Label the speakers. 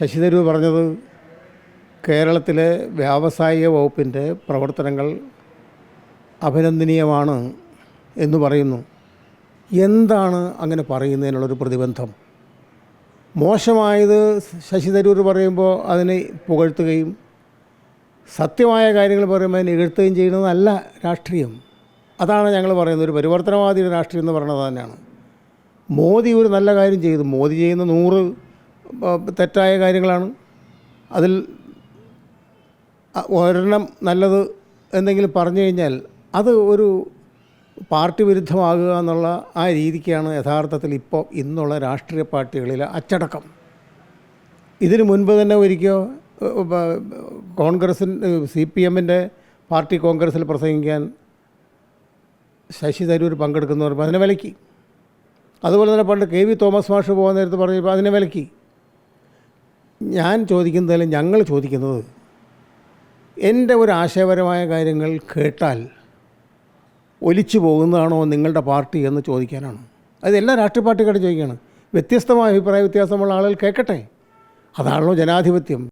Speaker 1: ശശി പറഞ്ഞത് കേരളത്തിലെ വ്യാവസായിക വകുപ്പിന്റെ പ്രവർത്തനങ്ങൾ അഭിനന്ദനീയമാണ് എന്ന് പറയുന്നു. എന്താണ് അങ്ങനെ പറയുന്നതിനുള്ളൊരു പ്രതിബന്ധം? മോശമായത് ശശി തരൂർ പറയുമ്പോൾ അതിനെ പുകഴ്ത്തുകയും സത്യമായ കാര്യങ്ങൾ പറയുമ്പോൾ അതിനെ എഴുത്തുകയും ചെയ്യുന്നതല്ല രാഷ്ട്രീയം. അതാണ് ഞങ്ങൾ പറയുന്നത്. ഒരു പരിവർത്തനവാദിയുടെ രാഷ്ട്രീയം എന്ന് പറയുന്നത് തന്നെയാണ്. മോദി ഒരു നല്ല കാര്യം ചെയ്തു. മോദി ചെയ്യുന്ന നൂറ് തെറ്റായ കാര്യങ്ങളാണ്. അതിൽ ഒരെണ്ണം നല്ലത് എന്തെങ്കിലും പറഞ്ഞു കഴിഞ്ഞാൽ അത് ഒരു പാർട്ടി വിരുദ്ധമാകുക എന്നുള്ള ആ രീതിക്കാണ് യഥാർത്ഥത്തിൽ ഇപ്പോൾ ഇന്നുള്ള രാഷ്ട്രീയ പാർട്ടികളിലെ അച്ചടക്കം. ഇതിനു മുൻപ് തന്നെ ഒരിക്കോ കോൺഗ്രസിൻ സി പി എമ്മിന്റെ പാർട്ടി കോൺഗ്രസ്സിൽ പ്രസംഗിക്കാൻ ശശി തരൂർ പങ്കെടുക്കുന്നവർ അതിനെ വിലക്കി. അതുപോലെ തന്നെ പണ്ട് കെ വി തോമസ് മാഷ് പോകുന്ന നേരത്ത് പറഞ്ഞപ്പോൾ അതിനെ വിലക്കി. ഞാൻ ചോദിക്കുന്നതല്ല ഞങ്ങൾ ചോദിക്കുന്നത് എന്റെ ഒരു ആശയപരമായ കാര്യങ്ങൾ കേട്ടാൽ ഒലിച്ചു പോകുന്നതാണോ നിങ്ങളുടെ പാർട്ടി എന്ന് ചോദിക്കാനാണ്. അത് എല്ലാ രാഷ്ട്രീയ പാർട്ടിക്കാരും ചോദിക്കുകയാണ്. വ്യത്യസ്തമായ അഭിപ്രായ വ്യത്യാസമുള്ള ആളുകൾ കേൾക്കട്ടെ. അതാണല്ലോ ജനാധിപത്യം.